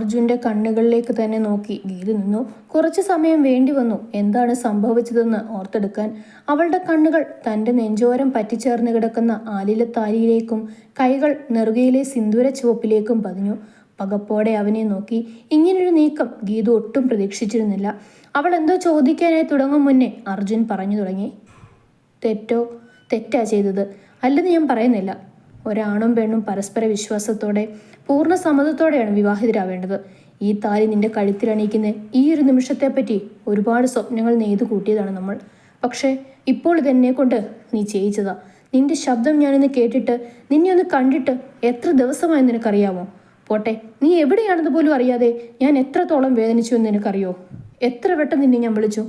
അർജുന്റെ കണ്ണുകളിലേക്ക് തന്നെ നോക്കി ഗീതു നിന്നു. കുറച്ചു സമയം വേണ്ടി വന്നു. എന്താണ് സംഭവിച്ചതെന്ന് ഓർത്തെടുക്കാൻ അവളുടെ കണ്ണുകൾ തന്റെ നെഞ്ചോരം പറ്റിച്ചേർന്ന് കിടക്കുന്ന ആലിലത്താലിയിലേക്കും കൈകൾ നെറുകയിലെ സിന്ദൂര ചുവപ്പിലേക്കും പതിഞ്ഞു. പകപ്പോടെ അവനെ നോക്കി ഇങ്ങനൊരു നീക്കം ഗീതു ഒട്ടും പ്രതീക്ഷിച്ചിരുന്നില്ല. അവൾ എന്തോ ചോദിക്കാനായി തുടങ്ങും മുന്നേ അർജുൻ പറഞ്ഞു തുടങ്ങി. തെറ്റോ? തെറ്റാ ചെയ്തത്. അല്ലെന്ന് ഞാൻ പറയുന്നില്ല. ഒരാണും പെണ്ണും പരസ്പര വിശ്വാസത്തോടെ പൂർണ സമ്മതത്തോടെയാണ് വിവാഹിതരാവേണ്ടത്. ഈ താലി നിന്റെ കഴുത്തിലണിയിക്കുന്ന ഈ ഒരു നിമിഷത്തെ പറ്റി ഒരുപാട് സ്വപ്നങ്ങൾ നെയ്തു കൂട്ടിയതാണ് നമ്മൾ. പക്ഷേ ഇപ്പോൾ ഇതെന്നെ കൊണ്ട് നീ ചെയ്യിച്ചതാ. നിന്റെ ശബ്ദം ഞാനിന്ന് കേട്ടിട്ട് നിന്നെ ഒന്ന് കണ്ടിട്ട് എത്ര ദിവസമായി നിനക്കറിയാമോ? പോട്ടെ നീ എവിടെയാണെന്ന് പോലും അറിയാതെ ഞാൻ എത്രത്തോളം വേദനിച്ചു എന്ന് നിനക്കറിയോ? എത്ര വട്ടം നിന്നെ ഞാൻ വിളിച്ചു?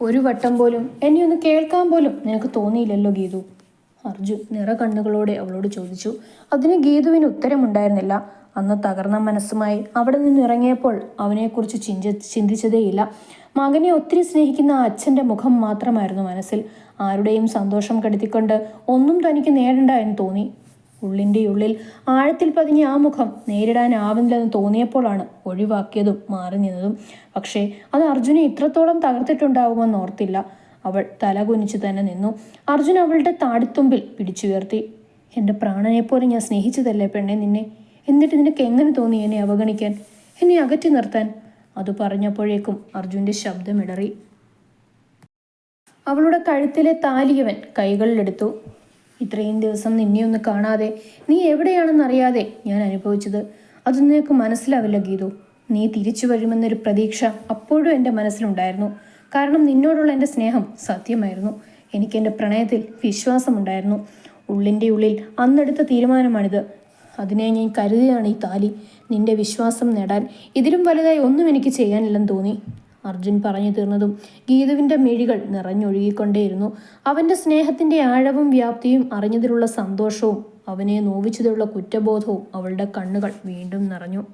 ഒരു വട്ടം പോലും എന്നെ ഒന്ന് കേൾക്കാൻ പോലും നിനക്ക് തോന്നിയില്ലല്ലോ ഗീതു. അർജുൻ നിറ കണ്ണുകളോടെ അവളോട് ചോദിച്ചു അതിന് ഗീതുവിന് ഉത്തരമുണ്ടായിരുന്നില്ല. അന്ന് തകർന്ന മനസ്സുമായി അവിടെ നിന്ന് ഇറങ്ങിയപ്പോൾ അവനെക്കുറിച്ച് ചിന്തി ചിന്തിച്ചതേയില്ല. മകനെ ഒത്തിരി സ്നേഹിക്കുന്ന ആ അച്ഛന്റെ മുഖം മാത്രമായിരുന്നു മനസ്സിൽ. ആരുടെയും സന്തോഷം കെടുത്തിക്കൊണ്ട് ഒന്നും തനിക്ക് നേടണ്ട എന്ന് തോന്നി. ഉള്ളിന്റെ ഉള്ളിൽ ആഴത്തിൽ പതിഞ്ഞ ആ മുഖം നേരിടാനാവുന്നില്ലെന്ന് തോന്നിയപ്പോഴാണ് ഒഴിവാക്കിയതും മാറി നിന്നതും. പക്ഷേ അത് അർജുനെ ഇത്രത്തോളം തകർത്തിട്ടുണ്ടാവുമെന്ന് ഓർത്തില്ല. അവൾ തല കുനിച്ച് തന്നെ നിന്നു. അർജുൻ അവളുടെ താടിത്തുമ്പിൽ പിടിച്ചുയർത്തി. എന്റെ പ്രാണനെപ്പോലെ ഞാൻ സ്നേഹിച്ചതല്ലേ പെണ്ണെ നിന്നെ? എന്നിട്ട് നിനക്ക് എങ്ങനെ തോന്നി എന്നെ അവഗണിക്കാൻ? എന്നെ അകറ്റി നിർത്താൻ? അത് പറഞ്ഞപ്പോഴേക്കും അർജുന്റെ ശബ്ദമിടറി അവളുടെ കഴുത്തിലെ താലിയവൻ കൈകളിലെടുത്തു. ഇത്രയും ദിവസം നിന്നെ ഒന്ന് കാണാതെ നീ എവിടെയാണെന്ന് അറിയാതെ ഞാൻ അനുഭവിച്ചത്. അത് നിനക്ക് മനസ്സിലാവില്ല ഗീതു. നീ തിരിച്ചു വരുമെന്നൊരു പ്രതീക്ഷ അപ്പോഴും എന്റെ മനസ്സിലുണ്ടായിരുന്നു. കാരണം നിന്നോടുള്ള എന്റെ സ്നേഹം സത്യമായിരുന്നു. എനിക്ക് എന്റെ പ്രണയത്തിൽ വിശ്വാസമുണ്ടായിരുന്നു. ഉള്ളിന്റെ ഉള്ളിൽ അന്നെടുത്ത തീരുമാനമാണിത്. അതിനെ ഞാൻ കരുതിയാണ് ഈ താലി നിന്റെ വിശ്വാസം നേടാൻ. ഇതിലും വലുതായി ഒന്നും എനിക്ക് ചെയ്യാനില്ലെന്ന് തോന്നി. അർജുൻ പറഞ്ഞു തീർന്നതും ഗീതുവിന്റെ മിഴികൾ നിറഞ്ഞൊഴുകിക്കൊണ്ടേയിരുന്നു. അവന്റെ സ്നേഹത്തിന്റെ ആഴവും വ്യാപ്തിയും അറിഞ്ഞതിലുള്ള സന്തോഷവും അവനെ നോവിച്ചതിലുള്ള കുറ്റബോധവും അവളുടെ കണ്ണുകൾ വീണ്ടും നിറഞ്ഞു.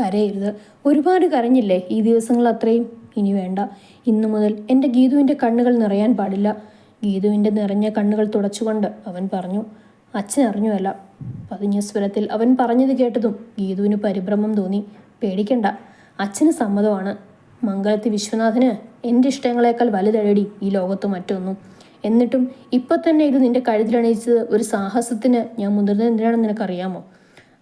കരയരുത്. ഒരുപാട് കരഞ്ഞില്ലേ ഈ ദിവസങ്ങൾ അത്രയും? ഇനി വേണ്ട. ഇന്നു മുതൽ എന്റെ ഗീതുവിന്റെ കണ്ണുകൾ നിറയാൻ പാടില്ല. ഗീതുവിന്റെ നിറഞ്ഞ കണ്ണുകൾ തുടച്ചുകൊണ്ട് അവൻ പറഞ്ഞു അച്ഛൻ അറിഞ്ഞുവല്ല. പതിഞ്ഞ സ്വരത്തിൽ അവൻ പറഞ്ഞത് കേട്ടതും ഗീതുവിന് പരിഭ്രമം തോന്നി. പേടിക്കണ്ട. അച്ഛന് സമ്മതമാണ്. മംഗളത്തി വിശ്വനാഥന് എന്റെ ഇഷ്ടങ്ങളെക്കാൾ വലുതഴടി ഈ ലോകത്ത് മറ്റൊന്നും. എന്നിട്ടും ഇപ്പം തന്നെ ഇത് നിന്റെ കഴുതിലണിയിച്ചത് ഒരു സാഹസത്തിന് ഞാൻ മുതിർന്നെന്തിനാണെന്ന് നിനക്കറിയാമോ?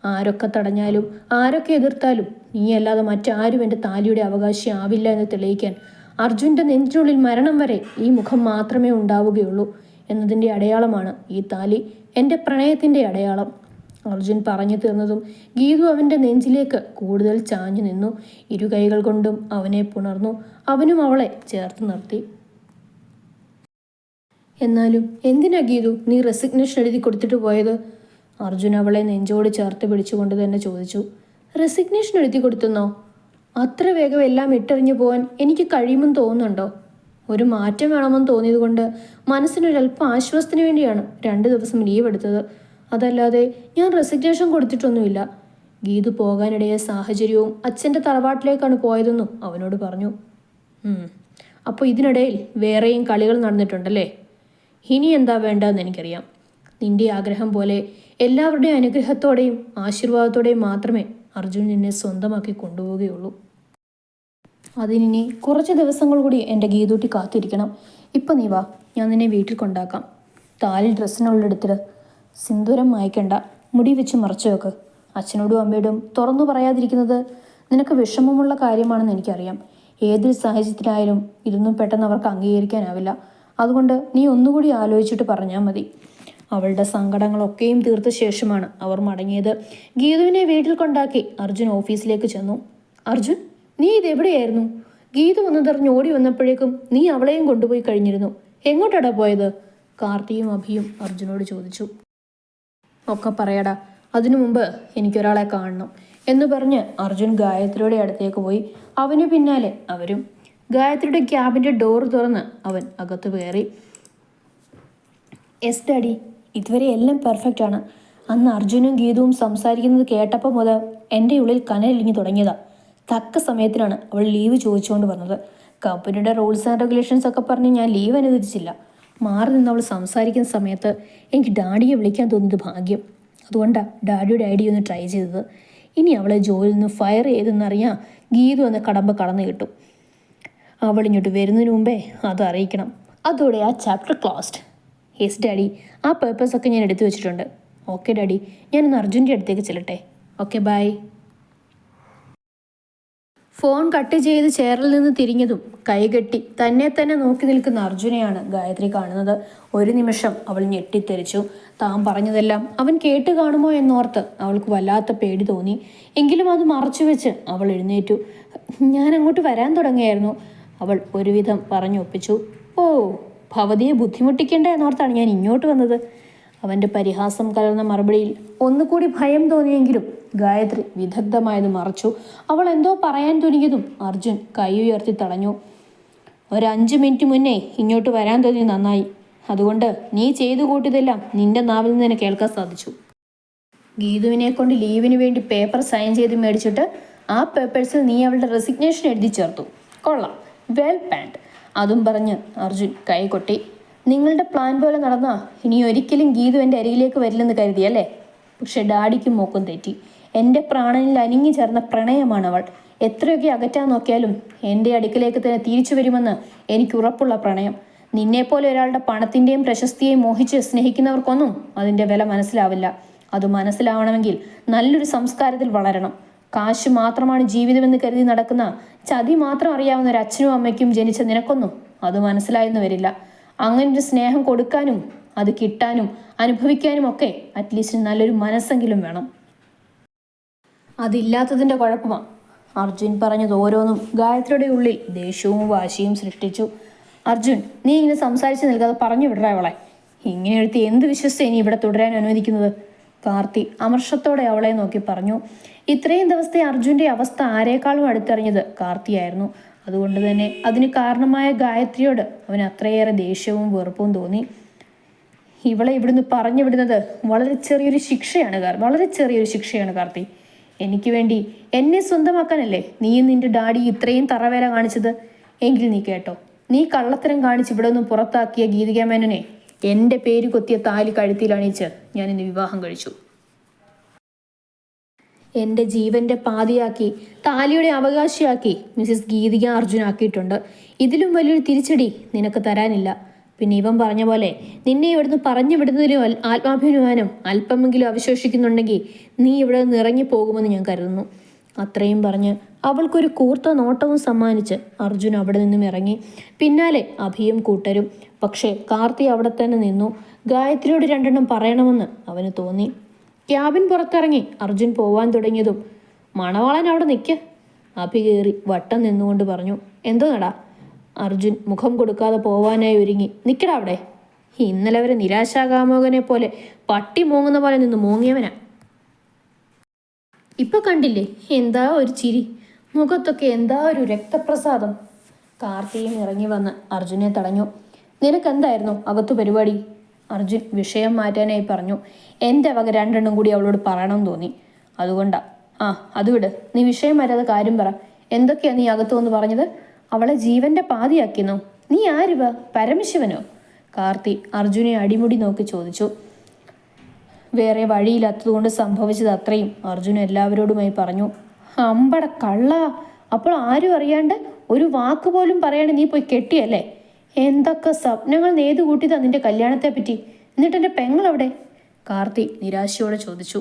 ആരൊക്കെ തടഞ്ഞാലും ആരൊക്കെ എതിർത്താലും നീയല്ലാതെ മറ്റാരും എന്റെ താലിയുടെ അവകാശി ആവില്ല എന്ന് തെളിയിക്കാൻ അർജുന്റെ നെഞ്ചിനുള്ളിൽ മരണം വരെ ഈ മുഖം മാത്രമേ ഉണ്ടാവുകയുള്ളൂ എന്നതിന്റെ അടയാളമാണ് ഈ താലി എന്റെ പ്രണയത്തിന്റെ അടയാളം. അർജുൻ പറഞ്ഞു തീർന്നതും ഗീതു അവന്റെ നെഞ്ചിലേക്ക് കൂടുതൽ ചാഞ്ഞു നിന്നു. ഇരു കൈകൾ കൊണ്ടും അവനെ പുണർന്നു. അവനും അവളെ ചേർത്ത് നിർത്തി. എന്നാലും എന്തിനാ ഗീതു നീ റെസിഗ്നേഷൻ എഴുതി കൊടുത്തിട്ട് പോയത്? അർജുൻ അവളെ നെഞ്ചോട് ചേർത്ത് പിടിച്ചുകൊണ്ട് തന്നെ ചോദിച്ചു റെസിഗ്നേഷൻ എഴുതി കൊടുത്തുന്നോ? അത്ര വേഗം എല്ലാം ഇട്ടെറിഞ്ഞു പോകാൻ എനിക്ക് കഴിയുമെന്ന് തോന്നുന്നുണ്ടോ? ഒരു മാറ്റം വേണമെന്ന് തോന്നിയതുകൊണ്ട് മനസ്സിനൊരല്പം ആശ്വാസത്തിന് വേണ്ടിയാണ് രണ്ട് ദിവസം ലീവ് എടുത്തത്. അതല്ലാതെ ഞാൻ റെസിഗ്നേഷൻ കൊടുത്തിട്ടൊന്നുമില്ല. ഗീതു പോകാനിടയ സാഹചര്യവും അച്ഛന്റെ തറവാട്ടിലേക്കാണ് പോയതെന്നും അവനോട് പറഞ്ഞു. അപ്പോൾ ഇതിനിടയിൽ വേറെയും കളികൾ നടന്നിട്ടുണ്ടല്ലേ? ഇനി എന്താ വേണ്ടതെന്ന് എനിക്കറിയാം. നിന്റെ ആഗ്രഹം പോലെ എല്ലാവരുടെയും അനുഗ്രഹത്തോടെയും ആശീർവാദത്തോടെയും മാത്രമേ അർജുൻ എന്നെ സ്വന്തമാക്കി കൊണ്ടുപോവുകയുള്ളൂ. അതിനി കുറച്ച് ദിവസങ്ങൾ കൂടി എന്റെ ഗീതൂട്ടി കാത്തിരിക്കണം. ഇപ്പം നീ വാ ഞാൻ നിന്നെ വീട്ടിൽ കൊണ്ടാക്കാം. താലിൽ ഡ്രസ്സിനുള്ളിടത്തിൽ സിന്ദൂരം മായ്ക്കണ്ട മുടി വെച്ച് മറച്ചു വെക്ക്. അച്ഛനോടും അമ്മയോടും തുറന്നു പറയാതിരിക്കുന്നത് നിനക്ക് വിഷമമുള്ള കാര്യമാണെന്ന് എനിക്കറിയാം. ഏതൊരു സാഹചര്യത്തിലായാലും ഇതൊന്നും പെട്ടെന്ന് അവർക്ക് അംഗീകരിക്കാനാവില്ല. അതുകൊണ്ട് നീ ഒന്നുകൂടി ആലോചിച്ചിട്ട് പറഞ്ഞാൽ മതി. അവളുടെ സങ്കടങ്ങളൊക്കെയും തീർത്ത ശേഷമാണ് അവർ മടങ്ങിയത്. ഗീതുവിനെ വീട്ടിൽ കൊണ്ടാക്കി അർജുൻ ഓഫീസിലേക്ക് ചെന്നു. അർജുൻ നീ ഇതെവിടെയായിരുന്നു ഗീതു വന്നതറിഞ്ഞ് ഓടി വന്നപ്പോഴേക്കും നീ അവളെയും കൊണ്ടുപോയി കഴിഞ്ഞിരുന്നു. എങ്ങോട്ടാടാ പോയത്? കാർത്തിയും അഭിയും അർജുനോട് ചോദിച്ചു. ഒക്കെ പറയടാ അതിനു മുമ്പ് എനിക്കൊരാളെ കാണണം എന്ന് പറഞ്ഞ് അർജുൻ ഗായത്രിയുടെ അടുത്തേക്ക് പോയി. അവന് പിന്നാലെ അവരും. ഗായത്രിയുടെ ക്യാബിന്റെ ഡോർ തുറന്ന് അവൻ അകത്ത് കയറി. എസ് ഡാഡി ഇതുവരെ എല്ലാം പെർഫെക്റ്റ് ആണ്. അന്ന് അർജുനും ഗീതവും സംസാരിക്കുന്നത് കേട്ടപ്പോൾ മുതൽ എന്റെ ഉള്ളിൽ കനലിഞ്ഞു തുടങ്ങിയതാ. തക്ക സമയത്തിനാണ് അവൾ ലീവ് ചോദിച്ചുകൊണ്ട് വന്നത്. കമ്പനിയുടെ റൂൾസ് ആൻഡ് റെഗുലേഷൻസ് ഒക്കെ പറഞ്ഞ് ഞാൻ ലീവ് അനുവദിച്ചില്ല. മാറി നിന്ന് അവൾ സംസാരിക്കുന്ന സമയത്ത് എനിക്ക് ഡാഡിയെ വിളിക്കാൻ തോന്നിയത് ഭാഗ്യം. അതുകൊണ്ടാണ് ഡാഡിയുടെ ഐഡിയ ഒന്ന് ട്രൈ ചെയ്തത്. ഇനി അവളെ ജോലിയിൽ നിന്ന് ഫയർ ചെയ്തെന്നറിയാം ഗീതു എന്ന കടമ്പ കടന്നു കിട്ടും. അവൾ ഇങ്ങോട്ട് വരുന്നതിന് മുമ്പേ അത് അറിയിക്കണം. അതോടെ ആ ചാപ്റ്റർ ക്ലോസ്ഡ് യെസ് ഡാഡി ആ പേപ്പേഴ്സ് ഒക്കെ ഞാൻ എടുത്തു വെച്ചിട്ടുണ്ട്. ഓക്കെ ഡാഡി ഞാനൊന്ന് അർജുന്റെ അടുത്തേക്ക് ചെല്ലട്ടെ. ഓക്കെ ബൈ ഫോൺ കട്ട് ചെയ്ത് ചെയറിൽ നിന്ന് തിരിഞ്ഞതും കൈകെട്ടി തന്നെ തന്നെ നോക്കി നിൽക്കുന്ന അർജുനെയാണ് ഗായത്രി കാണുന്നത്. ഒരു നിമിഷം അവൾ ഞെട്ടിത്തെറിച്ചു. താൻ പറഞ്ഞതെല്ലാം അവൻ കേട്ട് കാണുമോ എന്നോർത്ത് അവൾക്ക് വല്ലാത്ത പേടി തോന്നി. എങ്കിലും അത് മറച്ചു വെച്ച് അവൾ എഴുന്നേറ്റു. ഞാൻ അങ്ങോട്ട് വരാൻ തുടങ്ങിയായിരുന്നു അവൾ ഒരുവിധം പറഞ്ഞൊപ്പിച്ചു. ഓ ഭവതിയെ ബുദ്ധിമുട്ടിക്കേണ്ട എന്നോർത്താണ് ഞാൻ ഇങ്ങോട്ട് വന്നത്. അവന്റെ പരിഹാസം കലർന്ന മറുപടിയിൽ ഒന്നുകൂടി ഭയം തോന്നിയെങ്കിലും ഗായത്രി വിദഗ്ധമായത് മറച്ചു. അവൾ എന്തോ പറയാൻ തുനിയതും അർജുൻ കൈ ഉയർത്തി തടഞ്ഞു. ഒരഞ്ച് മിനിറ്റ് മുന്നേ ഇങ്ങോട്ട് വരാൻ തോന്നി നന്നായി. അതുകൊണ്ട് നീ ചെയ്തു കൂട്ടിയതെല്ലാം നിന്റെ നാവിൽ നിന്ന് കേൾക്കാൻ സാധിച്ചു. ഗീതുവിനെ കൊണ്ട് ലീവിന് വേണ്ടി പേപ്പർ സൈൻ ചെയ്ത് മേടിച്ചിട്ട് ആ പേപ്പേഴ്സിൽ നീ അവളുടെ റെസിഗ്നേഷൻ എഴുതി ചേർത്തു. കൊള്ളാം. Well planned. അതും പറഞ്ഞ് അർജുൻ കൈകൊട്ടി നിങ്ങളുടെ പ്ലാൻ പോലെ നടന്നാ? ഇനി ഒരിക്കലും ഗീതു എന്റെ അരികിലേക്ക് വരില്ലെന്ന് കരുതിയല്ലേ പക്ഷെ ഡാഡിക്കും മോക്കും തെറ്റി. എന്റെ പ്രാണനിൽ അനിങ്ങി ചേർന്ന പ്രണയമാണ് അവൾ എത്രയൊക്കെ അകറ്റാൻ നോക്കിയാലും എന്റെ അടുക്കിലേക്ക് തന്നെ തിരിച്ചു വരുമെന്ന് എനിക്ക് ഉറപ്പുള്ള പ്രണയം. നിന്നെപ്പോലെ ഒരാളുടെ പണത്തിന്റെയും പ്രശസ്തിയെയും മോഹിച്ച് സ്നേഹിക്കുന്നവർക്കൊന്നും അതിന്റെ വില മനസ്സിലാവില്ല. അത് മനസ്സിലാവണമെങ്കിൽ നല്ലൊരു സംസ്കാരത്തിൽ വളരണം. കാശ് മാത്രമാണ് ജീവിതമെന്ന് കരുതി നടക്കുന്ന ചതി മാത്രം അറിയാവുന്ന ഒരു അച്ഛനും അമ്മയ്ക്കും ജനിച്ച നിനക്കൊന്നും അത് മനസ്സിലായെന്ന് വരില്ല. അങ്ങനൊരു സ്നേഹം കൊടുക്കാനും അത് കിട്ടാനും അനുഭവിക്കാനും ഒക്കെ അറ്റ്ലീസ്റ്റ് നല്ലൊരു മനസ്സെങ്കിലും വേണം. അതില്ലാത്തതിന്റെ കുഴപ്പമാണ് അർജുൻ പറഞ്ഞത് ഓരോന്നും ഗായത്രിയുടെ ഉള്ളിൽ ദേഷ്യവും വാശിയും സൃഷ്ടിച്ചു. അർജുൻ നീ ഇങ്ങനെ സംസാരിച്ച് നിൽക്കാതെ പറഞ്ഞു വിടറ അവളെ. ഇങ്ങനെ എഴുത്തി എന്ത് വിശ്വസിച്ച് ഇനി ഇവിടെ തുടരാൻ അനുവദിക്കുന്നത്? കാർത്തി അമർഷത്തോടെ അവളെ നോക്കി പറഞ്ഞു ഇത്രയും ദിവസത്തെ അർജുന്റെ അവസ്ഥ ആരേക്കാളും അടുത്തറിഞ്ഞത് കാർത്തിയായിരുന്നു. അതുകൊണ്ട് തന്നെ അതിന് കാരണമായ ഗായത്രിയോട് അവന് അത്രയേറെ ദേഷ്യവും വെറുപ്പും തോന്നി. ഇവളെ ഇവിടുന്ന് പറഞ്ഞു വിടുന്നത് വളരെ ചെറിയൊരു ശിക്ഷയാണ് വളരെ ചെറിയൊരു ശിക്ഷയാണ് കാർത്തി. എനിക്ക് വേണ്ടി എന്നെ സ്വന്തമാക്കാനല്ലേ നീയും നിന്റെ ഡാഡി ഇത്രയും തറവേല കാണിച്ചത്? എങ്കിൽ നീ കേട്ടോ. നീ കള്ളത്തരം കാണിച്ച് ഇവിടെ നിന്ന് പുറത്താക്കിയ ഗീതിക മേനനെ എന്റെ പേര് കൊത്തിയ താലി കഴുത്തിൽ ഞാൻ ഇന്ന് വിവാഹം കഴിച്ചു. എന്റെ ജീവന്റെ പാതിയാക്കി താലിയുടെ അവകാശിയാക്കി മിസ്സിസ് ഗീതിക അർജുൻ ആക്കിയിട്ടുണ്ട്. ഇതിലും വലിയൊരു തിരിച്ചടി നിനക്ക് തരാനില്ല. പിന്നെ ഇവൻ പറഞ്ഞ പോലെ നിന്നെ ഇവിടുന്ന് പറഞ്ഞു വിടുന്നതിലും ആത്മാഭിമാനം അല്പമെങ്കിലും അവശേഷിക്കുന്നുണ്ടെങ്കിൽ നീ ഇവിടെ നിന്ന് ഇറങ്ങി പോകുമെന്ന് ഞാൻ കരുതുന്നു. അത്രയും പറഞ്ഞ് അവൾക്കൊരു കൂർത്ത നോട്ടവും സമ്മാനിച്ച് അർജുൻ അവിടെ നിന്നും ഇറങ്ങി. പിന്നാലെ അഭിയും കൂട്ടരും. പക്ഷേ കാർത്തി അവിടെ തന്നെ നിന്നു. ഗായത്രിയോട് രണ്ടെണ്ണം പറയണമെന്ന് അവന് തോന്നി. ക്യാബിൻ പുറത്തിറങ്ങി അർജുൻ പോവാൻ തുടങ്ങിയതും മണവാളൻ അവിടെ നിൽക്ക് അഭി കയറി വട്ടം നിന്നുകൊണ്ട് പറഞ്ഞു എന്തോ നടാ. അർജുൻ മുഖം കൊടുക്കാതെ പോവാനായി ഒരുങ്ങി. നിൽക്കടാ അവിടെ. ഇന്നലെ വരെ നിരാശാകാമോകനെ പോലെ പട്ടി മൂങ്ങുന്ന പോലെ നിന്ന് മൂങ്ങിയവനാ. ഇപ്പൊ കണ്ടില്ലേ? എന്താ ഒരു ചിരി? മുഖത്തൊക്കെ എന്താ ഒരു രക്തപ്രസാദം? കാർത്തിയും ഇറങ്ങി വന്ന് അർജുനെ തടഞ്ഞു. നിനക്കെന്തായിരുന്നു അകത്തു പരിപാടി? അർജുൻ വിഷയം മാറ്റാനായി പറഞ്ഞു. എന്റെ വക രണ്ടെണ്ണം കൂടി അവളോട് പറയണമെന്ന് തോന്നി. അതുകൊണ്ടാ. ആ അതുവിട് നീ വിഷയം മാറ്റാതെ കാര്യം പറ. എന്തൊക്കെയാ നീ അകത്തു വന്ന് പറഞ്ഞത്? അവളെ ജീവന്റെ പാതിയാക്കിയെന്നോ? നീ ആരുവ പരമശിവനോ? കാർത്തി അർജുനെ അടിമുടി നോക്കി ചോദിച്ചു. വേറെ വഴിയില്ലാത്തതുകൊണ്ട് സംഭവിച്ചത് അത്രയും. അർജുൻ എല്ലാവരോടുമായി പറഞ്ഞു അമ്പട കള്ള! അപ്പോൾ ആരും അറിയാണ്ട് ഒരു വാക്ക് പോലും പറയാണ്ട് നീ പോയി കെട്ടിയല്ലേ? എന്തൊക്കെ സ്വപ്നങ്ങൾ നെയ്തു കൂട്ടിയതാ നിന്റെ കല്യാണത്തെ പറ്റി? എന്നിട്ട് എന്റെ പെങ്ങളവിടെ? കാർത്തി നിരാശയോടെ ചോദിച്ചു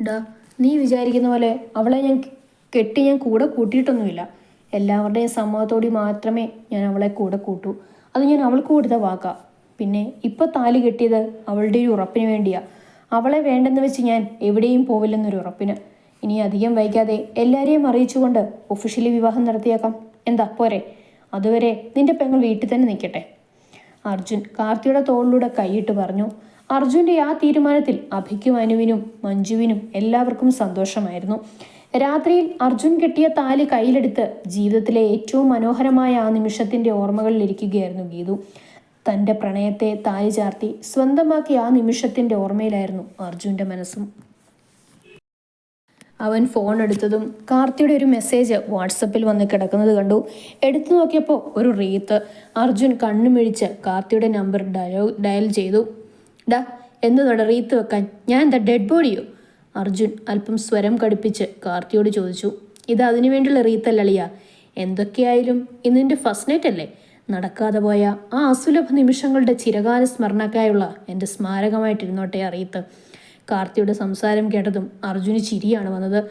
ഡാ നീ വിചാരിക്കുന്ന പോലെ അവളെ ഞാൻ കെട്ടി ഞാൻ കൂടെ കൂട്ടിയിട്ടൊന്നുമില്ല. എല്ലാവരുടെയും സമ്മതത്തോടെ മാത്രമേ ഞാൻ അവളെ കൂടെ കൂട്ടൂ. അത് ഞാൻ അവൾക്ക് കൊടുത്ത വാക്കാ. പിന്നെ ഇപ്പൊ താലി കെട്ടിയത് അവളുടെ ഒരു ഉറപ്പിന് വേണ്ടിയാ. അവളെ വേണ്ടെന്ന് വെച്ച് ഞാൻ എവിടെയും പോവില്ലെന്നൊരു ഉറപ്പിന്. ഇനി അധികം വൈകാതെ എല്ലാവരെയും അറിയിച്ചുകൊണ്ട് ഒഫീഷ്യലി വിവാഹം നടത്തിയേക്കാം. എന്താ പോരെ. അതുവരെ നിന്റെ പെങ്ങൾ വീട്ടിൽ തന്നെ നിൽക്കട്ടെ. അർജുൻ കാർത്തിയുടെ തോളിലൂടെ കൈയിട്ട് പറഞ്ഞു. അർജുന്റെ ആ തീരുമാനത്തിൽ അഭിക്കും അനുവിനും മഞ്ജുവിനും എല്ലാവർക്കും സന്തോഷമായിരുന്നു. രാത്രിയിൽ അർജുൻ കെട്ടിയ താലി കയ്യിലെടുത്ത് ജീവിതത്തിലെ ഏറ്റവും മനോഹരമായ ആ നിമിഷത്തിന്റെ ഓർമ്മകളിലിരിക്കുകയായിരുന്നു ഗീതു. തന്റെ പ്രണയത്തെ താലി ചാർത്തി സ്വന്തമാക്കിയ ആ നിമിഷത്തിന്റെ ഓർമ്മയിലായിരുന്നു അർജുന്റെ മനസ്സും. അവൻ ഫോൺ എടുത്തതും കാർത്തിയുടെ ഒരു മെസ്സേജ് വാട്സപ്പിൽ വന്ന് കിടക്കുന്നത് കണ്ടു. എടുത്തു നോക്കിയപ്പോൾ ഒരു റീത്ത്. അർജുൻ കണ്ണുമിഴിച്ച് കാർത്തിയുടെ നമ്പർ ഡയോ ഡയൽ ചെയ്തു. ഡാ എന്നതോടെ റീത്ത് വെക്കാൻ? ഞാൻ എന്താ ഡെഡ് ബോഡിയോ അർജുൻ അല്പം സ്വരം കടുപ്പിച്ച് കാർത്തിയോട് ചോദിച്ചു. ഇത് അതിനു വേണ്ടിയുള്ള റീത്തല്ലളിയ എന്തൊക്കെയായാലും ഇന്നിന്റെ ഫസ്റ്റ് നൈറ്റ് അല്ലേ? നടക്കാതെ പോയ ആ അസുലഭ നിമിഷങ്ങളുടെ ചിരകാല സ്മരണക്കായുള്ള എന്റെ സ്മാരകമായിട്ടിരുന്നോട്ടെ അറിയത്ത് കാർത്തിയുടെ സംസാരം കേട്ടതും അർജുന് ചിരിയാണ് വന്നത്.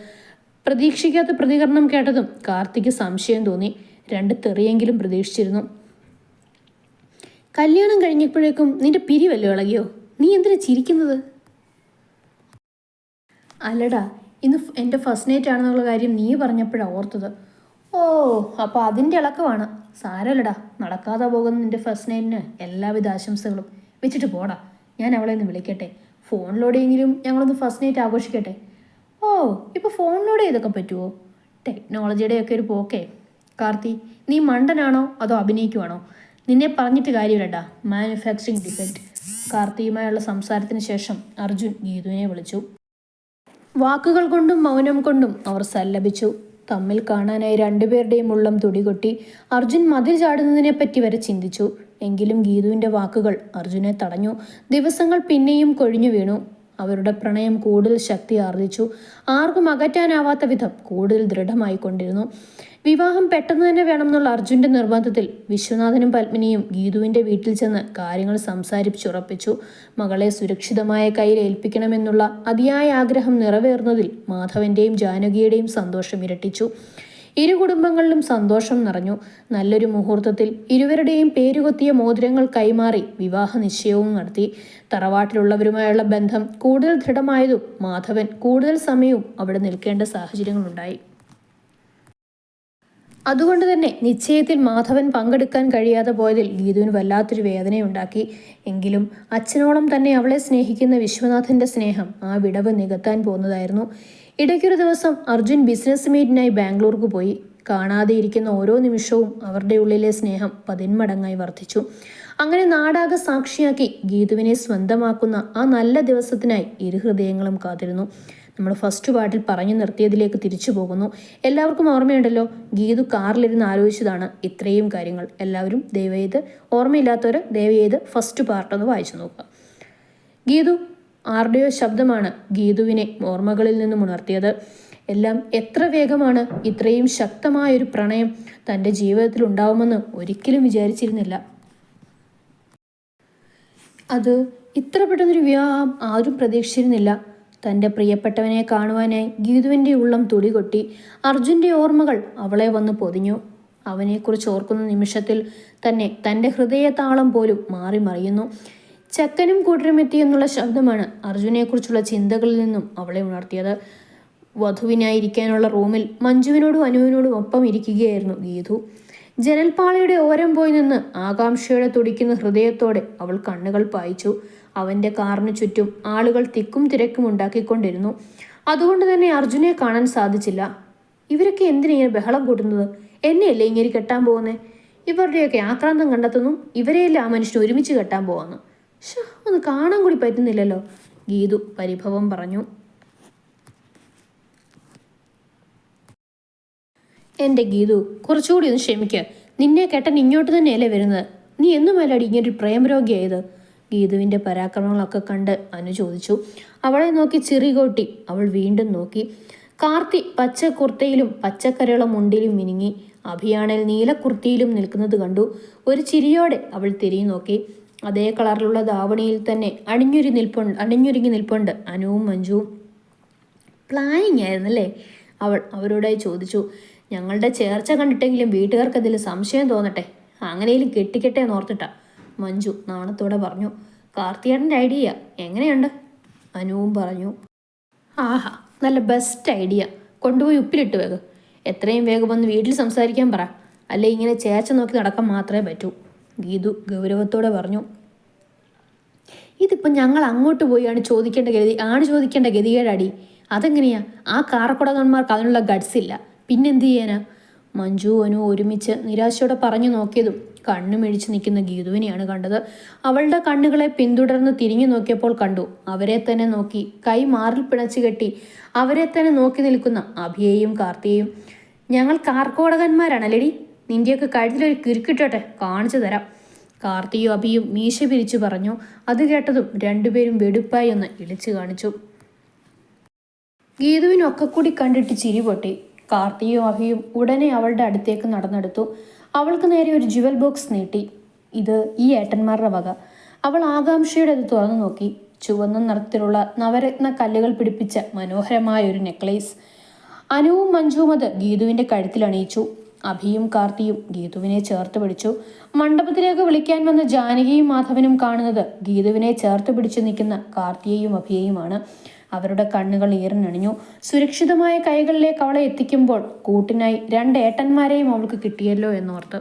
പ്രതീക്ഷിക്കാത്ത പ്രതികരണം കേട്ടതും കാർത്തിക്ക് സംശയം തോന്നി. രണ്ട് തെറിയെങ്കിലും പ്രതീക്ഷിച്ചിരുന്നു. കല്യാണം കഴിഞ്ഞപ്പോഴേക്കും നിന്റെ പിരിവല്ലോ ഇളകിയോ? നീ എന്തിനാ ചിരിക്കുന്നത്? അല്ലടാ ഇന്ന് എന്റെ ഫസ്റ്റ് നൈറ്റ് ആണെന്നുള്ള കാര്യം നീ പറഞ്ഞപ്പോഴാണ് ഓർത്തത്. ഓ അപ്പോൾ അതിന്റെ ഇളക്കമാണ്. സാരല്ലടാ നടക്കാതെ പോകുന്ന നിന്റെ ഫസ്റ്റ് നൈറ്റിന് എല്ലാവിധ ആശംസകളും. വെച്ചിട്ട് പോടാ ഞാൻ അവളെ ഒന്ന് വിളിക്കട്ടെ. ഫോണിലൂടെയെങ്കിലും ഞങ്ങളൊന്ന് ഫസ്റ്റ് നൈറ്റ് ആഘോഷിക്കട്ടെ. ഓ ഇപ്പോൾ ഫോണിലൂടെ ഇതൊക്കെ പറ്റുമോ ടെക്നോളജിയുടെയൊക്കെ ഒരു പോക്കേ. കാർത്തി നീ മണ്ടനാണോ അതോ അഭിനയിക്കുവാണോ? നിന്നെ പറഞ്ഞിട്ട് കാര്യമില്ലടാ മാനുഫാക്ചറിങ് ഡിഫക്റ്റ് കാർത്തിയുമായുള്ള സംസാരത്തിന് ശേഷം അർജുൻ ഗീതുവിനെ വിളിച്ചു. വാക്കുകൾ കൊണ്ടും മൗനം കൊണ്ടും അവർ സല്ലപിച്ചു. തമ്മിൽ കാണാനായി രണ്ടുപേരുടെയും ഉള്ളം തുടികൊട്ടി അർജുൻ മതിൽ ചാടുന്നതിനെപ്പറ്റി വരെ ചിന്തിച്ചു. എങ്കിലും ഗീതുവിന്റെ വാക്കുകൾ അർജുനെ തടഞ്ഞു. ദിവസങ്ങൾ പിന്നെയും കൊഴിഞ്ഞു വീണു. അവരുടെ പ്രണയം കൂടുതൽ ശക്തി ആർജിച്ചു. ആർക്കും അകറ്റാനാവാത്ത വിധം കൂടുതൽ ദൃഢമായിക്കൊണ്ടിരുന്നു. വിവാഹം പെട്ടെന്ന് തന്നെ വേണമെന്നുള്ള അർജുന്റെ നിർബന്ധത്തിൽ വിശ്വനാഥനും പത്മിനിയും ഗീതുവിന്റെ വീട്ടിൽ ചെന്ന് കാര്യങ്ങൾ സംസാരിച്ചുറപ്പിച്ചു. മകളെ സുരക്ഷിതമായ കയ്യിൽ ഏൽപ്പിക്കണമെന്നുള്ള അതിയായ ആഗ്രഹം നിറവേറുന്നതിൽ മാധവന്റെയും ജാനകിയുടെയും സന്തോഷം ഇരട്ടിച്ചു. ഇരു കുടുംബങ്ങളിലും സന്തോഷം നിറഞ്ഞു. നല്ലൊരു മുഹൂർത്തത്തിൽ ഇരുവരുടെയും പേരുകൊത്തിയ മോതിരങ്ങൾ കൈമാറി വിവാഹ നിശ്ചയവും നടത്തി. തറവാട്ടിലുള്ളവരുമായുള്ള ബന്ധം കൂടുതൽ ദൃഢമായതും മാധവൻ കൂടുതൽ സമയവും അവിടെ നിൽക്കേണ്ട സാഹചര്യങ്ങളുണ്ടായി. അതുകൊണ്ട് തന്നെ നിശ്ചയത്തിൽ മാധവൻ പങ്കെടുക്കാൻ കഴിയാതെ പോയതിൽ ഗീതുവിന് വല്ലാത്തൊരു വേദനയുണ്ടാക്കി. എങ്കിലും അച്ഛനോളം തന്നെ അവളെ സ്നേഹിക്കുന്ന വിശ്വനാഥന്റെ സ്നേഹം ആ വിടവ് നികത്താൻ പോകുന്നതായിരുന്നു ഇടയ്ക്കൊരു ദിവസം അർജുൻ ബിസിനസ് മീറ്റിനായി ബാംഗ്ലൂർക്ക് പോയി. കാണാതെ ഇരിക്കുന്ന ഓരോ നിമിഷവും അവരുടെ ഉള്ളിലെ സ്നേഹം പതിന്മടങ്ങായി വർദ്ധിച്ചു. അങ്ങനെ നാടാകെ സാക്ഷിയാക്കി ഗീതുവിനെ സ്വന്തമാക്കുന്ന ആ നല്ല ദിവസത്തിനായി ഇരു ഹൃദയങ്ങളും കാത്തിരുന്നു. നമ്മൾ ഫസ്റ്റ് പാട്ടിൽ പറഞ്ഞു നിർത്തിയതിലേക്ക് തിരിച്ചു പോകുന്നു. എല്ലാവർക്കും ഓർമ്മയുണ്ടല്ലോ ഗീതു കാറിലിരുന്ന് ആലോചിച്ചതാണ് ഇത്രയും കാര്യങ്ങൾ. എല്ലാവരും ദയവേത് ഓർമ്മയില്ലാത്തവർ ദയവേത് ഫസ്റ്റ് പാർട്ട് വായിച്ചു നോക്കുക. ഗീതു ആരുടെയോ ശബ്ദമാണ് ഗീതുവിനെ ഓർമ്മകളിൽ നിന്നും ഉണർത്തിയത്. എല്ലാം എത്ര വേഗമാണ് ഇത്രയും ശക്തമായൊരു പ്രണയം തന്റെ ജീവിതത്തിൽ ഉണ്ടാവുമെന്ന് ഒരിക്കലും വിചാരിച്ചിരുന്നില്ല. അത് ഇത്ര പെട്ടെന്നൊരു വിവാഹം ആരും പ്രതീക്ഷിച്ചിരുന്നില്ല. തന്റെ പ്രിയപ്പെട്ടവനെ കാണുവാനായി ഗീതുവിന്റെ ഉള്ളം തുടി കൊട്ടി അർജുന്റെ ഓർമ്മകൾ അവളെ വന്ന് പൊതിഞ്ഞു. അവനെക്കുറിച്ച് ഓർക്കുന്ന നിമിഷത്തിൽ തന്നെ തന്റെ ഹൃദയതാളം പോലും മാറി മറിയുന്നു. ചക്കനും കൂട്ടരുമെത്തി എന്നുള്ള ശബ്ദമാണ് അർജുനെക്കുറിച്ചുള്ള ചിന്തകളിൽ നിന്നും അവളെ ഉണർത്തിയത്. വധുവിനായിരിക്കാനുള്ള റൂമിൽ മഞ്ജുവിനോടും അനുവിനോടും ഒപ്പം ഇരിക്കുകയായിരുന്നു ഗീതു. ജനൽപ്പാളയുടെ ഓരം പോയി നിന്ന് ആകാംക്ഷയോടെ തുടിക്കുന്ന ഹൃദയത്തോടെ അവൾ കണ്ണുകൾ പായിച്ചു. അവന്റെ കാറിന് ചുറ്റും ആളുകൾ തിക്കും തിരക്കും ഉണ്ടാക്കിക്കൊണ്ടിരുന്നു. അതുകൊണ്ട് തന്നെ അർജുനെ കാണാൻ സാധിച്ചില്ല. ഇവരൊക്കെ എന്തിനാ ബഹളം കൂട്ടുന്നത്? എന്നെയല്ലേ ഇങ്ങനെ കെട്ടാൻ പോകുന്നേ? ഇവരുടെയൊക്കെ ആക്രാന്തം കണ്ടെത്തുന്നു. ഇവരെയല്ലേ ആ മനുഷ്യൻ ഒരുമിച്ച് കെട്ടാൻ പോവാന്ന്. ഷോ ഒന്ന് കാണാൻ കൂടി പറ്റുന്നില്ലല്ലോ. ഗീതു പരിഭവം പറഞ്ഞു. എന്റെ ഗീതു കുറച്ചുകൂടി ഒന്ന് ക്ഷമിക്കുക നിന്നെ കെട്ടൻ ഇങ്ങോട്ട് തന്നെയല്ലേ വരുന്നത്? നീ എന്നുമല്ലടി ഇങ്ങനൊരു പ്രേമരോഗിയായത്? ഗീതുവിന്റെ പരാക്രമങ്ങളൊക്കെ കണ്ട് അനു ചോദിച്ചു. അവളെ നോക്കി ചിറികോട്ടി അവൾ വീണ്ടും നോക്കി. കാർത്തി പച്ച കുർത്തയിലും പച്ചക്കരയുള്ള മുണ്ടിലും മിനുങ്ങി. അഭിയാണയിൽ നീല കുർത്തിയിലും നിൽക്കുന്നത് കണ്ടു. ഒരു ചിരിയോടെ അവൾ തിരിഞ്ഞു നോക്കി. അതേ കളറിലുള്ള ധാവണിയിൽ തന്നെ അണിഞ്ഞൊരു നിൽപ്പുണ്ട് അണിഞ്ഞൊരുങ്ങി നിൽപ്പുണ്ട് അനുവും മഞ്ജുവും. പ്ലാനിങ് ആയിരുന്നല്ലേ അവൾ അവരോടായി ചോദിച്ചു. ഞങ്ങളുടെ ചേർച്ച കണ്ടിട്ടെങ്കിലും വീട്ടുകാർക്ക് അതിൽ സംശയം തോന്നട്ടെ? അങ്ങനെയും കെട്ടിക്കെട്ടെ എന്നോർത്തിട്ടാ മഞ്ജു നാണത്തോടെ പറഞ്ഞു. കാർത്തിയേട്ടന്റെ ഐഡിയ എങ്ങനെയുണ്ട്? അനുവും പറഞ്ഞു. ആഹാ നല്ല ബെസ്റ്റ് ഐഡിയ. കൊണ്ടുപോയി ഉപ്പിലിട്ട് വേഗം. എത്രയും വേഗം വന്ന് വീട്ടിൽ സംസാരിക്കാൻ പറ. അല്ലെ ഇങ്ങനെ ചേർച്ച നോക്കി നടക്കാൻ മാത്രമേ പറ്റൂ. ഗീതു ഗൗരവത്തോടെ പറഞ്ഞു ഇതിപ്പം ഞങ്ങൾ അങ്ങോട്ട് പോയാണ് ചോദിക്കേണ്ട ഗതി ആണ് ചോദിക്കേണ്ട ഗതികേടടി. അതെങ്ങനെയാ? ആ കാറക്കുടകന്മാർക്ക് അതിനുള്ള ഗഡ്സ് ഇല്ല. പിന്നെന്ത് ചെയ്യാനാ? മഞ്ജു അനു ഒരുമിച്ച് നിരാശയോടെ പറഞ്ഞു നോക്കിയതും കണ്ണുമിഴിച്ച് നിൽക്കുന്ന ഗീതുവിനെയാണ് കണ്ടത്. അവളുടെ കണ്ണുകളെ പിന്തുടർന്ന് തിരിഞ്ഞു നോക്കിയപ്പോൾ കണ്ടു അവരെ തന്നെ നോക്കി കൈ മാറിൽ പിണച്ചു കെട്ടി അവരെ തന്നെ നോക്കി നിൽക്കുന്ന അഭിയെയും കാർത്തിയെയും. ഞങ്ങൾ കാർക്കോടകന്മാരാണല്ലേടി? നിന്റെയൊക്കെ കഴുത്തിലൊരു കിരുക്കിട്ടോട്ടെ കാണിച്ചു തരാം. കാർത്തിയും അഭിയും മീശ പിരിച്ചു പറഞ്ഞു. അത് കേട്ടതും രണ്ടുപേരും വെടുപ്പായി ഒന്ന് ഇളിച്ചു കാണിച്ചു. ഗീതുവിനൊക്കെ കൂടി കണ്ടിട്ട് ചിരി പൊട്ടി. കാർത്തിയും അഭിയും ഉടനെ അവളുടെ അടുത്തേക്ക് നടന്നെടുത്തു. അവൾക്ക് നേരെ ഒരു ജുവൽ ബോക്സ് നീട്ടി. ഇത് ഈ ഏട്ടന്മാരുടെ വക. അവൾ ആകാംക്ഷയുടെ അത് തുറന്നു നോക്കി. ചുവന്ന നിറത്തിലുള്ള നവരത്ന കല്ലുകൾ പിടിപ്പിച്ച മനോഹരമായ ഒരു നെക്ലേസ് അനുവും മഞ്ജുവും അത് ഗീതുവിന്റെ കഴുത്തിൽ അണിയിച്ചു. അഭിയും കാർത്തിയും ഗീതുവിനെ ചേർത്ത് പിടിച്ചു. മണ്ഡപത്തിലേക്ക് വിളിക്കാൻ വന്ന ജാനകിയും മാധവനും കാണുന്നത് ഗീതുവിനെ ചേർത്ത് പിടിച്ചു നിൽക്കുന്ന കാർത്തിയെയും അഭിയെയുമാണ്. അവരുടെ കണ്ണുകൾ ഈറിനണിഞ്ഞു സുരക്ഷിതമായ കൈകളിലേക്ക് അവളെ എത്തിക്കുമ്പോൾ കൂട്ടിനായി രണ്ട് ഏട്ടന്മാരെയും അവൾക്ക് കിട്ടിയല്ലോ എന്നോർത്ത്.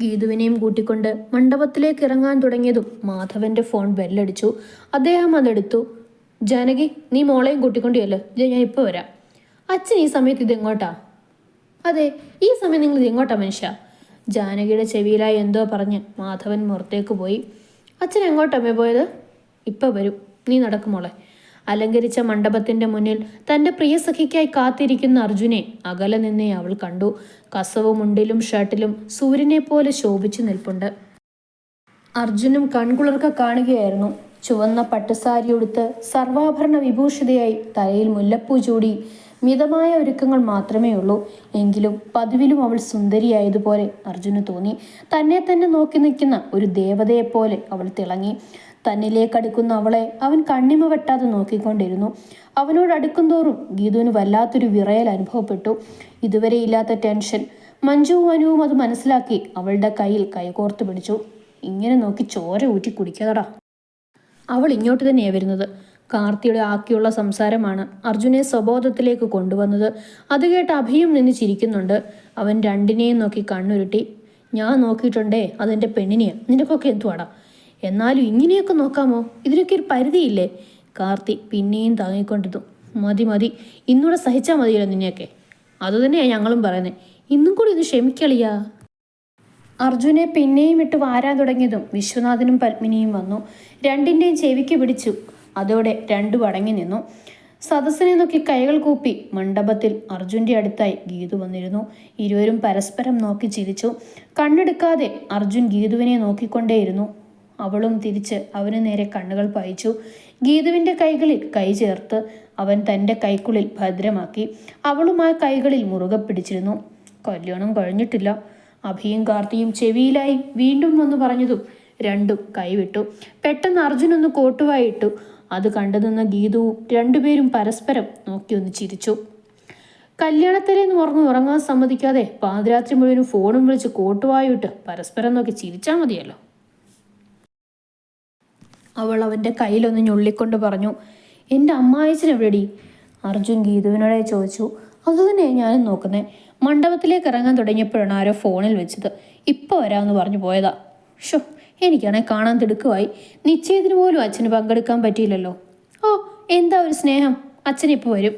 ഗീതുവിനെയും കൂട്ടിക്കൊണ്ട് മണ്ഡപത്തിലേക്ക് ഇറങ്ങാൻ തുടങ്ങിയതും മാധവന്റെ ഫോൺ ബെല്ലടിച്ചു. അദ്ദേഹം അതെടുത്തു. ജാനകി നീ മോളെയും കൂട്ടിക്കൊണ്ടിയല്ലോ ഞാൻ ഇപ്പോൾ വരാം. അച്ഛൻ ഈ സമയത്ത് ഇത് എങ്ങോട്ടാ അതെ ഈ സമയം നിങ്ങൾ എങ്ങോട്ടാ മനുഷ്യ. ജാനകിയുടെ ചെവിയിലായി എന്തോ പറഞ്ഞ് മാധവൻ പുറത്തേക്ക് പോയി. അച്ഛൻ എങ്ങോട്ടമ്മേ പോയത്? ഇപ്പം വരും. നീ നടക്കുമോളെ അലങ്കരിച്ച മണ്ഡപത്തിന്റെ മുന്നിൽ തന്റെ പ്രിയ സഖിക്കായി കാത്തിരിക്കുന്ന അർജുനെ അകലെ നിന്നേ അവൾ കണ്ടു. കസവും മുണ്ടിലും ഷർട്ടിലും സൂര്യനെ പോലെ ശോഭിച്ചു നിൽപ്പുണ്ട്. അർജുനും കൺകുളിർക്ക കാണുകയായിരുന്നു. ചുവന്ന പട്ടുസാരി ഉടുത്ത് സർവാഭരണ വിഭൂഷിതയായി തലയിൽ മുല്ലപ്പൂ ചൂടി മിതമായ ഒരുക്കങ്ങൾ മാത്രമേ ഉള്ളൂ. എങ്കിലും പതിവിലും അവൾ സുന്ദരിയായതുപോലെ അർജുന് തോന്നി. തന്നെ തന്നെ നോക്കി നിൽക്കുന്ന ഒരു ദേവതയെപ്പോലെ അവൾ തിളങ്ങി. തന്നിലേക്ക് അടുക്കുന്ന അവളെ അവൻ കണ്ണിമ വെട്ടാതെ നോക്കിക്കൊണ്ടിരുന്നു. അവനോട് അടുക്കുന്തോറും ഗീതുവിന് വല്ലാത്തൊരു വിറയൽ അനുഭവപ്പെട്ടു. ഇതുവരെ ഇല്ലാത്ത ടെൻഷൻ മഞ്ജുവും അനുവും അത് മനസ്സിലാക്കി അവളുടെ കയ്യിൽ കൈകോർത്ത് പിടിച്ചു. ഇങ്ങനെ നോക്കി ചോര ഊറ്റി കുടിക്കാതടാ. അവൾ ഇങ്ങോട്ട് തന്നെയാണ് വരുന്നത്. കാർത്തിയുടെ ആക്കിയുള്ള സംസാരമാണ് അർജുനെ സ്വബോധത്തിലേക്ക് കൊണ്ടുവന്നത്. അത് കേട്ട് അഭിയും നിന്ന് ചിരിക്കുന്നുണ്ട്. അവൻ രണ്ടിനെയും നോക്കി കണ്ണുരുട്ടി. ഞാൻ നോക്കിയിട്ടുണ്ടേ അതെന്റെ പെണ്ണിനെയാണ് നിനക്കൊക്കെ എന്തുവാടാ? എന്നാലും ഇങ്ങനെയൊക്കെ നോക്കാമോ? ഇതിനൊക്കെ ഒരു പരിധിയില്ലേ? കാർത്തി പിന്നെയും താങ്ങിക്കൊണ്ടിരുന്നു. മതി മതി. ഇന്നൂടെ സഹിച്ചാൽ മതിയല്ലോ നിന്നെയൊക്കെ. അതുതന്നെയാണ് ഞങ്ങളും പറയുന്നത് ഇന്നും കൂടി ഒന്ന് ക്ഷമിക്കളിയാ. അർജുനെ പിന്നെയും ഇട്ട് വാരാൻ തുടങ്ങിയതും വിശ്വനാഥനും പത്മിനിയും വന്നു. രണ്ടിന്റെയും ചെവിക്ക് പിടിച്ചു. അതോടെ രണ്ടു അടങ്ങി നിന്നു. സദസ്സിനെ നോക്കി കൈകൾ കൂപ്പി മണ്ഡപത്തിൽ അർജുന്റെ അടുത്തായി ഗീതു വന്നിരുന്നു. ഇരുവരും പരസ്പരം നോക്കി ചിരിച്ചു. കണ്ണെടുക്കാതെ അർജുൻ ഗീതുവിനെ നോക്കിക്കൊണ്ടേയിരുന്നു. അവളും തിരിച്ച് അവന് നേരെ കണ്ണുകൾ പായിച്ചു. ഗീതുവിന്റെ കൈകളിൽ കൈ ചേർത്ത് അവൻ തന്റെ കൈക്കുള്ളിൽ ഭദ്രമാക്കി. അവളും ആ കൈകളിൽ മുറുകെ പിടിച്ചിരുന്നു. കല്യാണം കഴിഞ്ഞിട്ടില്ല. അഭിയും കാർത്തിയും ചെവിയിലായി വീണ്ടും വന്നു പറഞ്ഞതും രണ്ടും കൈവിട്ടു. പെട്ടെന്ന് അർജുൻ ഒന്ന് കോട്ടുവായിട്ടു അത് കണ്ടുനിന്ന ഗീതു രണ്ടുപേരും പരസ്പരം നോക്കി ഒന്ന് ചിരിച്ചു. കല്യാണത്തിലേന്ന് ഉറങ്ങി ഉറങ്ങാൻ സമ്മതിക്കാതെ പാതിരാത്രി മുഴുവനും ഫോണും വിളിച്ച് കോട്ടുവായിട്ട് പരസ്പരം നോക്കി ചിരിച്ചാൽ മതിയല്ലോ. അവൾ അവന്റെ കയ്യിലൊന്ന് ഞുള്ളിക്കൊണ്ട് പറഞ്ഞു എന്റെ അമ്മായച്ചൻ എവിടെടി? അർജുൻ ഗീതുവിനോടെ ചോദിച്ചു അതുതന്നെയാണ് ഞാനും നോക്കുന്നേ. മണ്ഡപത്തിലേക്ക് ഇറങ്ങാൻ തുടങ്ങിയപ്പോഴാണ് ആരോ ഫോണിൽ വെച്ചത്. ഇപ്പോൾ വരാമെന്ന് പറഞ്ഞു പോയതാ. ഷോ എനിക്കാണെ കാണാൻ തിടുക്കുമായി. നിശ്ചയത്തിന് പോലും അച്ഛന് പങ്കെടുക്കാൻ പറ്റിയില്ലല്ലോ. ഓ എന്താ ഒരു സ്നേഹം? അച്ഛൻ ഇപ്പോൾ വരും.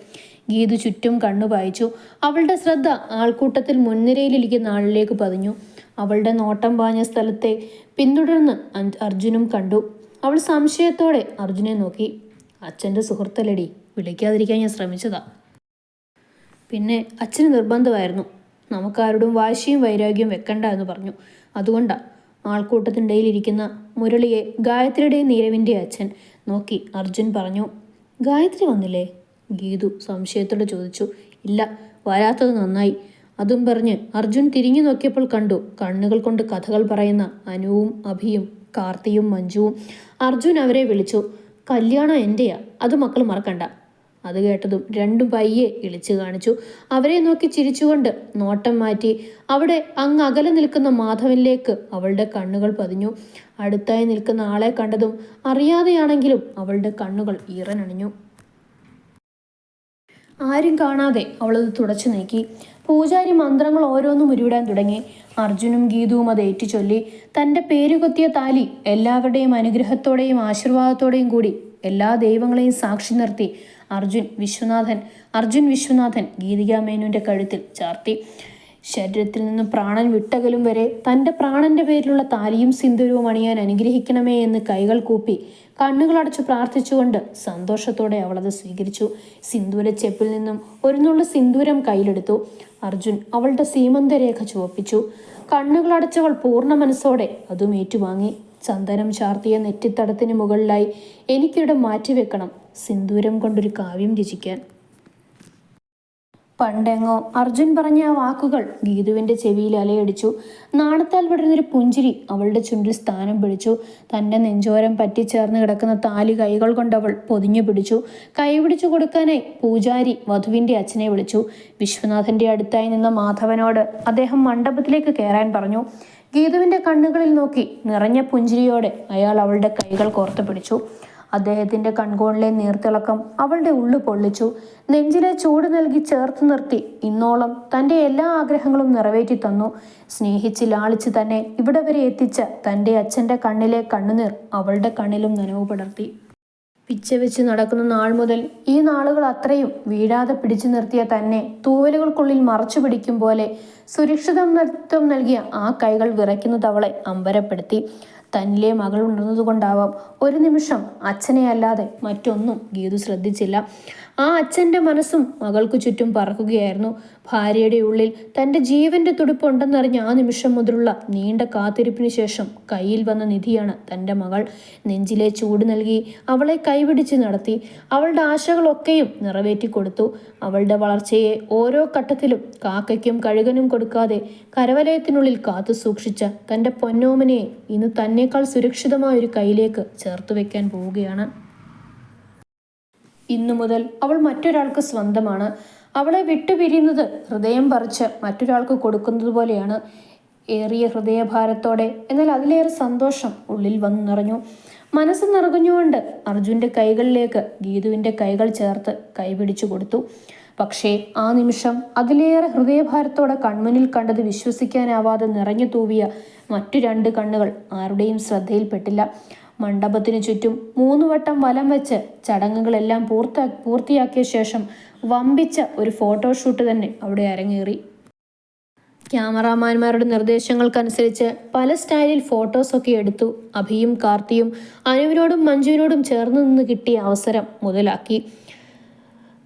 ഗീതു ചുറ്റും കണ്ണു പായിച്ചു. അവളുടെ ശ്രദ്ധ ആൾക്കൂട്ടത്തിൽ മുൻനിരയിലിരിക്കുന്ന ആളിലേക്ക് പതിഞ്ഞു. അവളുടെ നോട്ടം പാഞ്ഞ സ്ഥലത്തെ പിന്തുടർന്ന് അർജുനും കണ്ടു. അവൾ സംശയത്തോടെ അർജുനെ നോക്കി. അച്ഛന്റെ സുഹൃത്തല്ലടി വിളിക്കാതിരിക്കാൻ ഞാൻ ശ്രമിച്ചതാ. പിന്നെ അച്ഛന് നിർബന്ധമായിരുന്നു. നമുക്കാരോടും വാശിയും വൈരാഗ്യവും വെക്കണ്ട എന്ന് പറഞ്ഞു. അതുകൊണ്ടാ ആൾക്കൂട്ടത്തിന്റെ ഇടയിലിരിക്കുന്ന മുരളിയെ ഗായത്രിയുടെ നീരവിന്റെ അച്ഛൻ നോക്കി അർജുൻ പറഞ്ഞു ഗായത്രി വന്നില്ലേ? ഗീതു സംശയത്തോടെ ചോദിച്ചു ഇല്ല വരാത്തത് നന്നായി. അതും പറഞ്ഞ് അർജുൻ തിരിഞ്ഞു നോക്കിയപ്പോൾ കണ്ടു കണ്ണുകൾ കൊണ്ട് കഥകൾ പറയുന്ന അനുവും അഭിയും കാർത്തിയും മഞ്ജുവും. അർജുൻ അവരെ വിളിച്ചു കല്യാണം എന്റെയാ അത് മക്കൾ മറക്കണ്ട. അത് കേട്ടതും രണ്ടു പയ്യെ ഇളിച്ചു കാണിച്ചു. അവരെ നോക്കി ചിരിച്ചുകൊണ്ട് നോട്ടം മാറ്റി അവിടെ അങ്ങ് അകലെ നിൽക്കുന്ന മാധവനിലേക്ക് അവളുടെ കണ്ണുകൾ പതിഞ്ഞു. അടുത്തായി നിൽക്കുന്ന ആളെ കണ്ടതും അറിയാതെയാണെങ്കിലും അവളുടെ കണ്ണുകൾ ഈറനണിഞ്ഞു. ആരും കാണാതെ അവളത് തുടച്ചു നീക്കി. പൂജാരി മന്ത്രങ്ങൾ ഓരോന്നും ഉരുവിടാൻ തുടങ്ങി. അർജുനും ഗീതുവും അത് ഏറ്റുചൊല്ലി. തന്റെ പേരുകൊത്തിയ താലി എല്ലാവരുടെയും അനുഗ്രഹത്തോടെയും ആശീർവാദത്തോടെയും കൂടി എല്ലാ ദൈവങ്ങളെയും സാക്ഷി നിർത്തി. അർജുൻ വിശ്വനാഥൻ. അർജുൻ വിശ്വനാഥൻ ഗീതികാമേനുവിന്റെ കഴുത്തിൽ ചാർത്തി. ശരീരത്തിൽ നിന്ന് പ്രാണൻ വിട്ടകലും വരെ തന്റെ പ്രാണന്റെ പേരിലുള്ള താലിയും സിന്ദൂരവും അണിയാൻ അനുഗ്രഹിക്കണമേ എന്ന് കൈകൾ കൂപ്പി കണ്ണുകളടച്ചു പ്രാർത്ഥിച്ചുകൊണ്ട് സന്തോഷത്തോടെ അവളത് സ്വീകരിച്ചു. സിന്ദൂര ചെപ്പിൽ നിന്നും ഒരു നുള്ള സിന്ദൂരം കയ്യിലെടുത്തു. അർജുൻ അവളുടെ സീമന്തരേഖ ചുവപ്പിച്ചു. കണ്ണുകളടച്ചവൾ പൂർണ മനസ്സോടെ അതും ഏറ്റുവാങ്ങി. ചന്ദനം ചാർത്തിയ നെറ്റിത്തടത്തിന് മുകളിലായി എനിക്കിടം മാറ്റിവെക്കണം. സിന്ദൂരം കൊണ്ടൊരു കാവ്യം രചിക്കാൻ. പണ്ടെങ്ങോ അർജുൻ പറഞ്ഞ ആ വാക്കുകൾ ഗീതുവിന്റെ ചെവിയിൽ അലയടിച്ചു. നാണത്താൽ വിടർന്നൊരു പുഞ്ചിരി അവളുടെ ചുണ്ടിൽ സ്ഥാനം പിടിച്ചു. തന്റെ നെഞ്ചോരം പറ്റിച്ചേർന്ന് കിടക്കുന്ന താലി കൈകൾ കൊണ്ടവൾ പൊതിഞ്ഞു പിടിച്ചു. കൈ പിടിച്ചു കൊടുക്കാനായി പൂജാരി വധുവിന്റെ അച്ഛനെ വിളിച്ചു. വിശ്വനാഥന്റെ അടുത്തായി നിന്ന മാധവനോട് അദ്ദേഹം മണ്ഡപത്തിലേക്ക് കയറാൻ പറഞ്ഞു. ഗീതുവിന്റെ കണ്ണുകളിൽ നോക്കി നിറഞ്ഞ പുഞ്ചിരിയോടെ അയാൾ അവളുടെ കൈകൾ കോർത്തു പിടിച്ചു. അദ്ദേഹത്തിന്റെ കൺകോണിലെ നീർത്തിളക്കം അവളുടെ ഉള്ളു പൊള്ളിച്ചു. നെഞ്ചിലെ ചൂട് നൽകി ചേർത്ത് നിർത്തി ഇന്നോളം തന്റെ എല്ലാ ആഗ്രഹങ്ങളും നിറവേറ്റി തന്നു. സ്നേഹിച്ച് ലാളിച്ച് തന്നെ ഇവിടെ വരെ എത്തിച്ച തന്റെ അച്ഛന്റെ കണ്ണിലെ കണ്ണുനീർ അവളുടെ കണ്ണിലും നനവ് പടർത്തി പിച്ച വെച്ച് നടക്കുന്ന നാൾ മുതൽ ഈ നാളുകൾ അത്രയും വീഴാതെ പിടിച്ചു നിർത്തിയ തന്നെ തൂവലുകൾക്കുള്ളിൽ മറച്ചു പിടിക്കും പോലെ സുരക്ഷിതത്വം നൽകിയ ആ കൈകൾ വിറയ്ക്കുന്നത് അവളെ അമ്പരപ്പെടുത്തി. തന്നിലെ മകൾ ഉണർന്നതുകൊണ്ടാവാം ഒരു നിമിഷം അച്ഛനെ അല്ലാതെ മറ്റൊന്നും ഗീതു ശ്രദ്ധിച്ചില്ല. ആ അച്ഛന്റെ മനസ്സും മകൾക്കു ചുറ്റും പറക്കുകയായിരുന്നു. ഭാര്യയുടെ ഉള്ളിൽ തന്റെ ജീവന്റെ തുടിപ്പുണ്ടെന്നറിഞ്ഞ ആ നിമിഷം മുതലുള്ള നീണ്ട കാത്തിരിപ്പിന് ശേഷം കയ്യിൽ വന്ന നിധിയാണ് തന്റെ മകൾ. നെഞ്ചിലെ ചൂട് നൽകി അവളെ കൈപിടിച്ച് നടത്തി അവളുടെ ആശകളൊക്കെയും നിറവേറ്റി കൊടുത്തു. അവളുടെ വളർച്ചയെ ഓരോ ഘട്ടത്തിലും കാക്കയ്ക്കും കഴുകനും കൊടുക്കാതെ കരവലയത്തിനുള്ളിൽ കാത്തു സൂക്ഷിച്ച തന്റെ പൊന്നോമനയെ ഇന്ന് തന്നേക്കാൾ സുരക്ഷിതമായ ഒരു കയ്യിലേക്ക് ചേർത്ത് വെക്കാൻ പോവുകയാണ്. ഇന്നു മുതൽ അവൾ മറ്റൊരാൾക്ക് സ്വന്തമാണ്. അവളെ വിട്ടുപിരിയുന്നത് ഹൃദയം പറിച്ച് മറ്റൊരാൾക്ക് കൊടുക്കുന്നത് പോലെയാണ്. ഏറിയ ഹൃദയഭാരത്തോടെ എന്നാൽ അതിലേറെ സന്തോഷം ഉള്ളിൽ വന്നു നിറഞ്ഞു. മനസ്സ് നിറഞ്ഞുകൊണ്ട് അർജുന്റെ കൈകളിലേക്ക് ഗീതുവിന്റെ കൈകൾ ചേർത്ത് കൈപിടിച്ചു കൊടുത്തു. പക്ഷേ ആ നിമിഷം അതിലേറെ ഹൃദയഭാരത്തോടെ കൺമുന്നിൽ കണ്ടത് വിശ്വസിക്കാനാവാതെ നിറഞ്ഞു തൂവിയ മറ്റു രണ്ട് കണ്ണുകൾ ആരുടെയും ശ്രദ്ധയിൽപ്പെട്ടില്ല. മണ്ഡപത്തിനു ചുറ്റും മൂന്നുവട്ടം വലം വെച്ച് ചടങ്ങുകളെല്ലാം പൂർത്ത പൂർത്തിയാക്കിയ ശേഷം വമ്പിച്ച ഒരു ഫോട്ടോഷൂട്ട് തന്നെ അവിടെ അരങ്ങേറി. ക്യാമറാമാൻമാരുടെ നിർദ്ദേശങ്ങൾക്കനുസരിച്ച് പല സ്റ്റൈലിൽ ഫോട്ടോസൊക്കെ എടുത്തു അഭിയും കാർത്തിയും അനുവിനോടും മഞ്ജുവിനോടും ചേർന്ന് നിന്ന് കിട്ടിയ അവസരം മുതലാക്കി.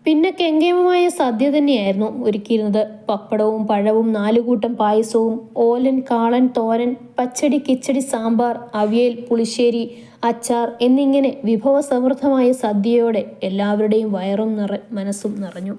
പിന്നെ കെങ്കേമമായ സദ്യ തന്നെയായിരുന്നു ഒരുക്കിയിരുന്നത്. പപ്പടവും പഴവും നാലുകൂട്ടം പായസവും ഓലൻ കാളൻ തോരൻ പച്ചടി കിച്ചടി സാമ്പാർ അവിയൽ പുളിശ്ശേരി അച്ചാർ എന്നിങ്ങനെ വിഭവസമൃദ്ധമായ സദ്യയോടെ എല്ലാവരുടെയും വയറും നിറ മനസ്സും നിറഞ്ഞു.